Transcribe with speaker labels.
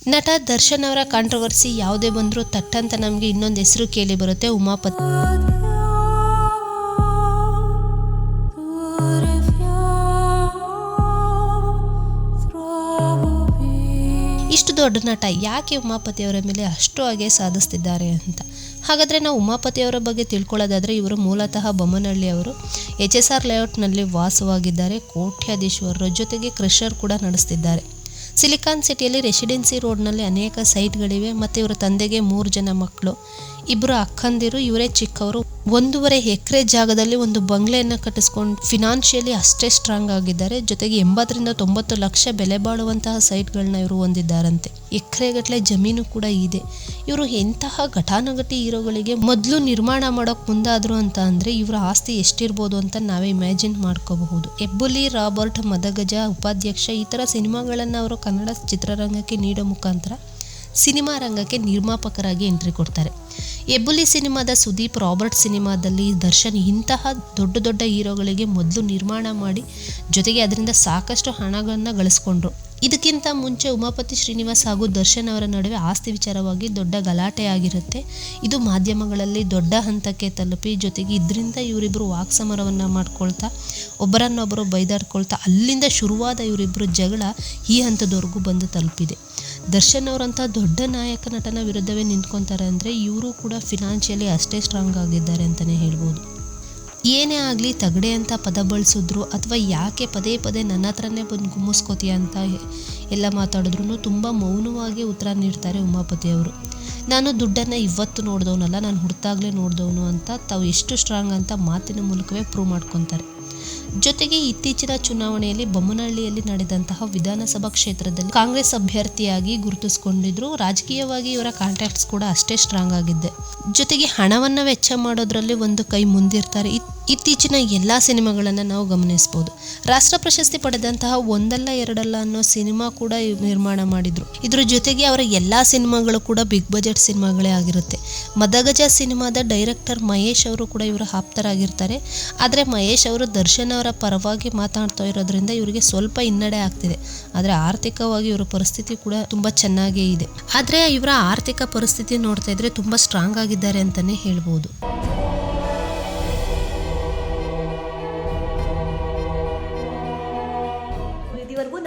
Speaker 1: ನಟ ದರ್ಶನ್ ಅವರ ಕಾಂಟ್ರವರ್ಸಿ ಯಾವುದೇ ಬಂದರೂ ತಟ್ಟಂತ ನಮಗೆ ಇನ್ನೊಂದು ಹೆಸರು ಕೇಳಿ ಬರುತ್ತೆ ಉಮಾಪತಿ. ಇಷ್ಟು ದೊಡ್ಡ ನಟ ಯಾಕೆ ಉಮಾಪತಿ ಅವರ ಮೇಲೆ ಅಷ್ಟು ಹಾಗೆ ಸಾಧಿಸ್ತಿದ್ದಾರೆ ಅಂತ. ಹಾಗಾದರೆ ನಾವು ಉಮಾಪತಿ ಅವರ ಬಗ್ಗೆ ತಿಳ್ಕೊಳ್ಳೋದಾದರೆ ಇವರು ಮೂಲತಃ ಬೊಮ್ಮನಹಳ್ಳಿ ಅವರು. ಎಚ್ ಎಸ್ ಆರ್ ಲೇಔಟ್ನಲ್ಲಿ ವಾಸವಾಗಿದ್ದಾರೆ. ಕೋಟ್ಯಾಧೀಶ್ವರರ ಜೊತೆಗೆ ಕ್ರಷರ್ ಕೂಡ ನಡೆಸ್ತಿದ್ದಾರೆ. ಸಿಲಿಕಾನ್ ಸಿಟಿಯಲ್ಲಿ ರೆಸಿಡೆನ್ಸಿ ರೋಡ್ನಲ್ಲಿ ಅನೇಕ ಸೈಟ್ಗಳಿವೆ, ಮತ್ತು ಇವರ ತಂದೆಗೆ ಮೂರು ಜನ ಮಕ್ಕಳು ಇಬ್ಬರು ಅಕ್ಕಂದಿರು, ಇವರೇ ಚಿಕ್ಕವರು. ಒಂದೂವರೆ ಎಕರೆ ಜಾಗದಲ್ಲಿ ಒಂದು ಬಂಗ್ಲೆಯನ್ನು ಕಟ್ಟಿಸ್ಕೊಂಡು ಫಿನಾನ್ಷಿಯಲಿ ಅಷ್ಟೇ ಸ್ಟ್ರಾಂಗ್ ಆಗಿದ್ದಾರೆ. ಜೊತೆಗೆ ಎಂಬತ್ತರಿಂದ ತೊಂಬತ್ತು ಲಕ್ಷ ಬೆಲೆ ಬಾಳುವಂತಹ ಸೈಟ್ಗಳನ್ನ ಇವರು ಹೊಂದಿದ್ದಾರಂತೆ. ಎಕರೆಗಟ್ಟಲೆ ಜಮೀನು ಕೂಡ ಇದೆ. ಇವರು ಎಂತಹ ಘಟಾನುಘಟಿ ಹೀರೋಗಳಿಗೆ ಮೊದಲು ನಿರ್ಮಾಣ ಮಾಡೋಕೆ ಮುಂದಾದ್ರು ಅಂತ ಅಂದರೆ ಇವರ ಆಸ್ತಿ ಎಷ್ಟಿರ್ಬೋದು ಅಂತ ನಾವೇ ಇಮ್ಯಾಜಿನ್ ಮಾಡ್ಕೋಬಹುದು. ಹೆಬ್ಬುಲಿ, ರಾಬರ್ಟ್, ಮದಗಜ, ಉಪಾಧ್ಯಕ್ಷ ಈ ಥರ ಸಿನಿಮಾಗಳನ್ನು ಅವರು ಕನ್ನಡ ಚಿತ್ರರಂಗಕ್ಕೆ ನೀಡೋ ಮುಖಾಂತರ ಸಿನಿಮಾ ರಂಗಕ್ಕೆ ನಿರ್ಮಾಪಕರಾಗಿ ಎಂಟ್ರಿ ಕೊಡ್ತಾರೆ. ಎಬ್ಬುಲಿ ಸಿನಿಮಾದ ಸುದೀಪ್ ರಾಬರ್ಟ್ ಸಿನಿಮಾದಲ್ಲಿ ದರ್ಶನ್ ಇಂತಹ ದೊಡ್ಡ ದೊಡ್ಡ ಹೀರೋಗಳಿಗೆ ಮೊದಲು ನಿರ್ಮಾಣ ಮಾಡಿ ಜೊತೆಗೆ ಅದರಿಂದ ಸಾಕಷ್ಟು ಹಣಗಳನ್ನು ಗಳಿಸ್ಕೊಂಡ್ರು. ಇದಕ್ಕಿಂತ ಮುಂಚೆ ಉಮಾಪತಿ ಶ್ರೀನಿವಾಸ್ ಹಾಗೂ ದರ್ಶನ್ ಅವರ ನಡುವೆ ಆಸ್ತಿ ವಿಚಾರವಾಗಿ ದೊಡ್ಡ ಗಲಾಟೆ ಆಗಿರುತ್ತೆ. ಇದು ಮಾಧ್ಯಮಗಳಲ್ಲಿ ದೊಡ್ಡ ಹಂತಕ್ಕೆ ತಲುಪಿ ಜೊತೆಗೆ ಇದರಿಂದ ಇವರಿಬ್ಬರು ವಾಕ್ಸಮರವನ್ನು ಮಾಡ್ಕೊಳ್ತಾ ಒಬ್ಬರನ್ನೊಬ್ಬರು ಬೈದಾಡ್ಕೊಳ್ತಾ ಅಲ್ಲಿಂದ ಶುರುವಾದ ಇವರಿಬ್ಬರು ಜಗಳ ಈ ಹಂತದವರೆಗೂ ಬಂದು ತಲುಪಿದೆ. ದರ್ಶನ್ ಅವರಂಥ ದೊಡ್ಡ ನಾಯಕ ನಟನ ವಿರುದ್ಧವೇ ನಿಂತ್ಕೊತಾರೆ ಅಂದರೆ ಇವರು ಕೂಡ ಫಿನಾನ್ಷಿಯಲಿ ಅಷ್ಟೇ ಸ್ಟ್ರಾಂಗ್ ಆಗಿದ್ದಾರೆ ಅಂತಲೇ ಹೇಳ್ಬೋದು. ಏನೇ ಆಗಲಿ ತಗಡೆ ಅಂತ ಪದ ಬಳಸಿದ್ರು ಅಥವಾ ಯಾಕೆ ಪದೇ ಪದೇ ನನ್ನ ಹತ್ರನೇ ಬಂದು ಗುಮ್ಮಿಸ್ಕೋತೀಯ ಅಂತ ಎಲ್ಲ ಮಾತಾಡಿದ್ರು ತುಂಬ ಮೌನವಾಗಿ ಉತ್ತರ ನೀಡ್ತಾರೆ ಉಮಾಪತಿ ಅವರು. ನಾನು ದುಡ್ಡನ್ನು ಇವತ್ತು ನೋಡಿದವನಲ್ಲ, ನಾನು ಹುಡ್ತಾಗಲೇ ನೋಡಿದವನು ಅಂತ ತಾವು ಎಷ್ಟು ಸ್ಟ್ರಾಂಗ್ ಅಂತ ಮಾತಿನ ಮೂಲಕವೇ ಪ್ರೂವ್ ಮಾಡ್ಕೊತಾರೆ. ಜೊತೆಗೆ ಇತ್ತೀಚಿನ ಚುನಾವಣೆಯಲ್ಲಿ ಬೊಮ್ಮನಹಳ್ಳಿಯಲ್ಲಿ ನಡೆದಂತಹ ವಿಧಾನಸಭಾ ಕ್ಷೇತ್ರದಲ್ಲಿ ಕಾಂಗ್ರೆಸ್ ಅಭ್ಯರ್ಥಿಯಾಗಿ ಗುರುತಿಸಿಕೊಂಡಿದ್ರು. ರಾಜಕೀಯವಾಗಿ ಇವರ ಕಾಂಟ್ಯಾಕ್ಟ್ಸ್ ಕೂಡ ಅಷ್ಟೇ ಸ್ಟ್ರಾಂಗ್ ಆಗಿದ್ದೆ. ಜೊತೆಗೆ ಹಣವನ್ನ ವೆಚ್ಚ ಮಾಡೋದ್ರಲ್ಲಿ ಒಂದು ಕೈ ಮುಂದಿರ್ತಾರೆ. ಇತ್ತೀಚಿನ ಎಲ್ಲ ಸಿನಿಮಾಗಳನ್ನು ನಾವು ಗಮನಿಸ್ಬೋದು. ರಾಷ್ಟ್ರ ಪ್ರಶಸ್ತಿ ಪಡೆದಂತಹ ಒಂದಲ್ಲ ಎರಡಲ್ಲ ಅನ್ನೋ ಸಿನಿಮಾ ಕೂಡ ನಿರ್ಮಾಣ ಮಾಡಿದ್ರು. ಇದ್ರ ಜೊತೆಗೆ ಅವರ ಎಲ್ಲ ಸಿನಿಮಾಗಳು ಕೂಡ ಬಿಗ್ ಬಜೆಟ್ ಸಿನಿಮಾಗಳೇ ಆಗಿರುತ್ತೆ. ಮದಗಜ ಸಿನಿಮಾದ ಡೈರೆಕ್ಟರ್ ಮಹೇಶ್ ಅವರು ಕೂಡ ಇವರ ಆಪ್ತರಾಗಿರ್ತಾರೆ. ಆದರೆ ಮಹೇಶ್ ಅವರು ದರ್ಶನ್ ಅವರ ಪರವಾಗಿ ಮಾತಾಡ್ತಾ ಇರೋದ್ರಿಂದ ಇವರಿಗೆ ಸ್ವಲ್ಪ ಹಿನ್ನಡೆ ಆಗ್ತಿದೆ. ಆದರೆ ಆರ್ಥಿಕವಾಗಿ ಇವರ ಪರಿಸ್ಥಿತಿ ಕೂಡ ತುಂಬ ಚೆನ್ನಾಗೇ ಇದೆ. ಆದರೆ ಇವರ ಆರ್ಥಿಕ ಪರಿಸ್ಥಿತಿ ನೋಡ್ತಾ ಇದ್ರೆ ತುಂಬ ಸ್ಟ್ರಾಂಗ್ ಆಗಿದ್ದಾರೆ ಅಂತಲೇ ಹೇಳ್ಬೋದು.